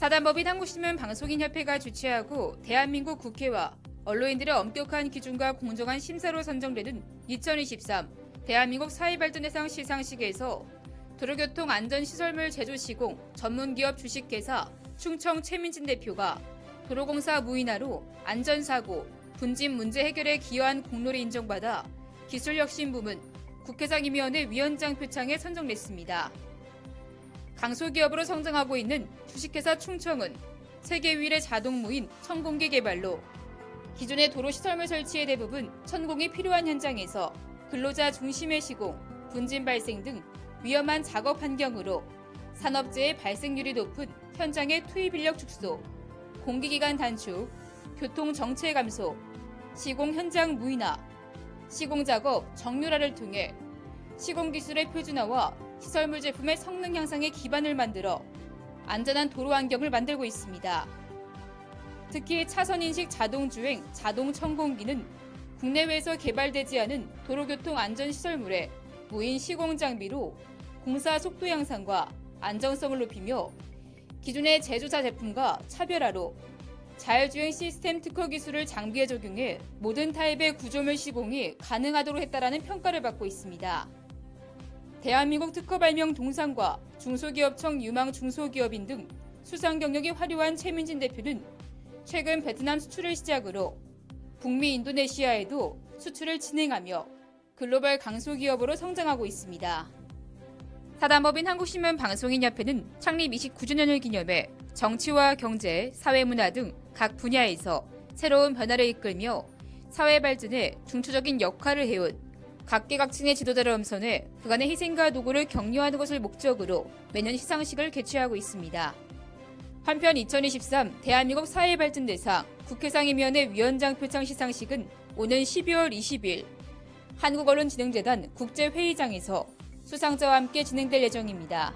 한국신문 방송인협회가 주최하고 대한민국 국회와 언론인들의 엄격한 기준과 공정한 심사로 선정되는 2023 대한민국 사회발전대상 시상식에서 도로교통 안전시설물 제조 시공 전문기업 주식회사 충청 최민진 대표가 도로공사 무인화로 안전사고, 분진 문제 해결에 기여한 공로를 인정받아 기술혁신 부문 국회상임위원회 위원장 표창에 선정됐습니다. 강소기업으로 성장하고 있는 주식회사 충청은 세계 유일의 자동 무인 천공기 개발로 기존의 도로 시설물 설치의 대부분 천공이 필요한 현장에서 근로자 중심의 시공, 분진 발생 등 위험한 작업 환경으로 산업재해 발생률이 높은 현장의 투입 인력 축소, 공기기간 단축, 교통 정체 감소, 시공 현장 무인화, 시공 작업 정밀화를 통해 시공 기술의 표준화와 시설물 제품의 성능 향상에 기반을 만들어 안전한 도로 환경을 만들고 있습니다. 특히 차선 인식 자동 주행 자동 천공기는 국내외에서 개발되지 않은 도로교통 안전 시설물의 무인 시공 장비로 공사 속도 향상과 안정성을 높이며 기존의 제조사 제품과 차별화로 자율주행 시스템 특허 기술을 장비에 적용해 모든 타입의 구조물 시공이 가능하도록 했다라는 평가를 받고 있습니다. 대한민국 특허 발명 동상과 중소기업청 유망 중소기업인 등 수상 경력이 화려한 최민진 대표는 최근 베트남 수출을 시작으로 북미 인도네시아에도 수출을 진행하며 글로벌 강소기업으로 성장하고 있습니다. 사단법인 한국신문 방송인협회는 창립 29주년을 기념해 정치와 경제, 사회문화 등 각 분야에서 새로운 변화를 이끌며 사회 발전에 중추적인 역할을 해온 각계각층의 지도자를 엄선해 그간의 희생과 노고를 격려하는 것을 목적으로 매년 시상식을 개최하고 있습니다. 한편 2023 대한민국 사회발전대상 국회상임위원회 위원장 표창 시상식은 오는 12월 20일 한국언론진흥재단 국제회의장에서 수상자와 함께 진행될 예정입니다.